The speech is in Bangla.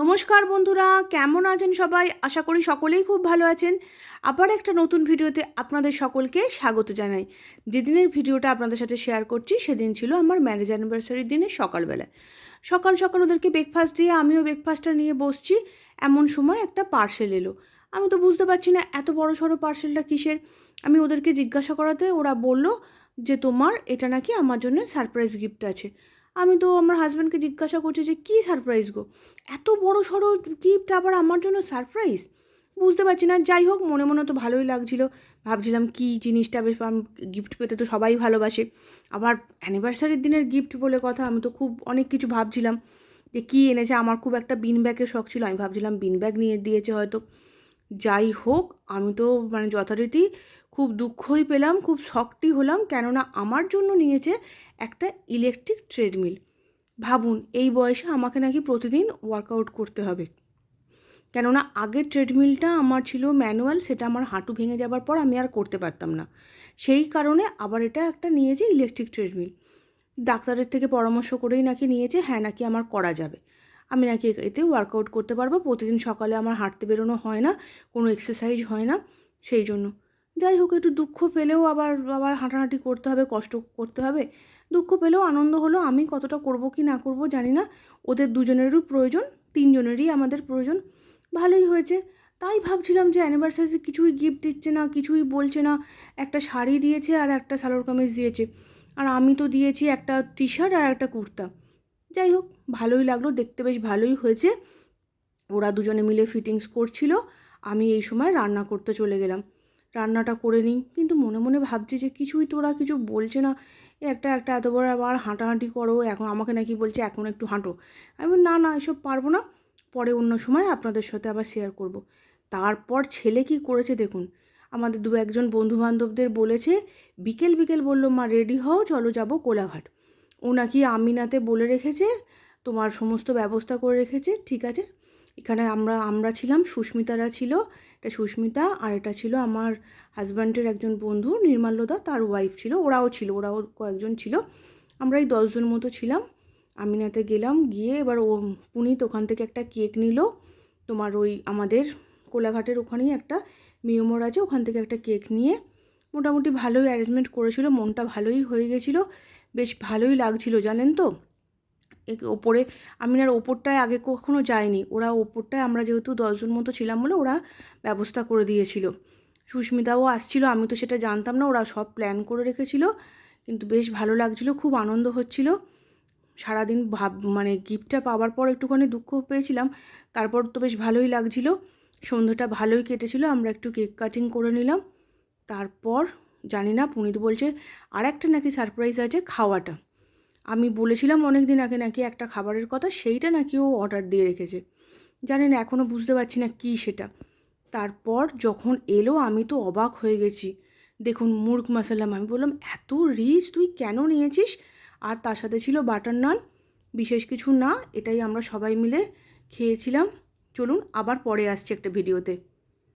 নমস্কার বন্ধুরা, কেমন আছেন সবাই? আশা করি সকলেই খুব ভালো আছেন। আবার একটা নতুন ভিডিওতে আপনাদের সকলকে স্বাগত জানাই। যেদিনের ভিডিওটা আপনাদের সাথে শেয়ার করছি, সেদিন ছিল আমার ম্যারেজ অ্যানিভার্সারির দিনে সকালবেলায় সকাল সকাল ওদেরকে ব্রেকফাস্ট দিয়ে, আমিও ব্রেকফাস্টটা নিয়ে বসছি। এমন সময় একটা পার্সেল এলো। আমি তো বুঝতে পারছি না, এত বড় সড়ো পার্সেলটা কিসের? আমি ওদেরকে জিজ্ঞাসা করাতে ওরা বলল যে, তোমার এটা নাকি আমার জন্য সারপ্রাইজ গিফট আছে। আমি তো আমার হাজব্যান্ডকে জিজ্ঞাসা করছি যে, কী সারপ্রাইজ গো? এত বড় সড়ো গিফট আবার আমার জন্য সারপ্রাইজ বুঝতে পারছি না। যাই হোক, মনে মনে তো ভালোই লাগছিল। ভাবছিলাম, কি জিনিসটা বেশ গিফট পেতে তো সবাই ভালোবাসে। আবার অ্যানিভার্সারির দিনের গিফট বলে কথা, আমি তো খুব অনেক কিছু ভাবছিলাম যে, কী এনেছে? আমার খুব একটা বিন ব্যাগের শখ ছিল। আমি ভাবছিলাম বিন ব্যাগ নিয়ে দিয়েছে হয়তো। যাই হোক, আমি তো মানে যথারীতি খুব দুঃখই পেলাম, খুব শকটি হলাম কেননা আমার জন্য নিয়েছে একটা ইলেকট্রিক ট্রেডমিল ভাবুন, এই বয়সে আমাকে নাকি প্রতিদিন ওয়ার্কআউট করতে হবে। কেননা আগের ট্রেডমিলটা আমার ছিল ম্যানুয়াল সেটা আমার হাঁটু ভেঙে যাবার পর আমি আর করতে পারতাম না। সেই কারণে আবার এটা একটা নিয়েছে ইলেকট্রিক ট্রেডমিল ডাক্তারের থেকে পরামর্শ করেই নাকি নিয়েছে হ্যাঁ নাকি আমার করা যাবে। আমি নাকি এতে ওয়ার্কআউট করতে পারব, প্রতিদিন সকালে আমার হাঁটতে বেরোনো হয় না, কোনো এক্সারসাইজ হয় না, সেই জন্য। যাই হোক, একটু দুঃখ পেলেও আবার আবার হাঁটাহাঁটি করতে হবে, কষ্ট করতে হবে। দুঃখ পেলেও আনন্দ হলো, আমি কতটা করব কি না করব জানি না। ওদের দুজনেরও প্রয়োজন, তিনজনেরই আমাদের প্রয়োজন। ভালোই হয়েছে। তাই ভাবছিলাম যে অ্যানিভার্সারিতে কিছুই গিফট দিচ্ছে না, কিছুই বলছে না। একটা শাড়ি দিয়েছে আর একটা সালোয়ার কামিজ দিয়েছে। আর আমি তো দিয়েছি একটা টি শার্ট আর একটা কুর্তা। যাই হোক, ভালোই লাগল, দেখতে বেশ ভালোই হয়েছে। ওরা দুজনে মিলে ফিটিংস করছিল। আমি এই সময় রান্না করতে চলে গেলাম। রান্নাটা করে নিই। কিন্তু মনে মনে ভাবছি যে কিছুই তো ওরা কিছু বলছে না। একটা একটা এত বড় আবার হাঁটাহাঁটি করো, এখন আমাকে নাকি বলছে এখন একটু হাঁটো। আমি না না, এসব পারব না। পরে অন্য সময় আপনাদের সাথে আবার শেয়ার করব। তারপর ছেলে কি করেছে দেখুন। আমাদের দু একজন বন্ধু বান্ধবদের বলেছে, বিকেল বিকেল বলল, মা রেডি হও, চলো যাব কোলাঘাট। ও নাকি আমিনাতে বলে রেখেছে, তোমার সমস্ত ব্যবস্থা করে রেখেছে, ঠিক আছে? এখানে আমরা আমরা ছিলাম, সুস্মিতারা ছিল এটা সুস্মিতা আর এটা ছিল আমার হাজব্যান্ডের একজন বন্ধু নির্মাল্যদা তার ওয়াইফ ছিল, ওরাও ছিল, ওরাও কয়েকজন ছিল। আমরা এই দশজন মতো ছিলাম। আমিনাতে গেলাম, গিয়ে এবার ও, পুনিত ওখান থেকে একটা কেক নিল। তোমার ওই আমাদের কোলাঘাটের ওখানেই একটা মিয়মোর আছে, ওখান থেকে একটা কেক নিয়ে মোটামুটি ভালোই অ্যারেঞ্জমেন্ট করেছিল, মনটা ভালোই হয়ে গেছিল। বেশ ভালোই লাগছিল, জানেন তো? ওপরে আমিনার ওপরটায় আগে কখনো যাইনি ওরা ওপরটায়, আমরা যেহেতু দশজন মতো ছিলাম বলে ওরা ব্যবস্থা করে দিয়েছিল। সুস্মিতাও আসছিল আমি তো সেটা জানতাম না, ওরা সব প্ল্যান করে রেখেছিল। কিন্তু বেশ ভালো লাগছিল, খুব আনন্দ হচ্ছিল। সারাদিন ভাব মানে গিফটটা পাওয়ার পর একটুখানি দুঃখ পেয়েছিলাম, তারপর তো বেশ ভালোই লাগছিল। সন্ধ্যাটা ভালোই কেটেছিল, আমরা একটু কেক কাটিং করে নিলাম। তারপর, জানি না, পুনিত বলছে আর একটা নাকি সারপ্রাইজ আছে, খাওয়াটা। আমি বলেছিলাম অনেক দিন আগে নাকি একটা খাবারের কথা, সেইটা নাকি ও অর্ডার দিয়ে রেখেছে। জানেন এখনও বুঝতে পারছি না কী সেটা। তারপর যখন এলো, আমি তো অবাক হয়ে গেছি। দেখুন, মুরগ মশালাম আমি বললাম, এত রিচ তুই কেন নিয়েছিস? আর তার সাথে ছিল বাটার নান বিশেষ কিছু না, এটাই আমরা সবাই মিলে খেয়েছিলাম। চলুন, আবার পরে আসছি একটা ভিডিওতে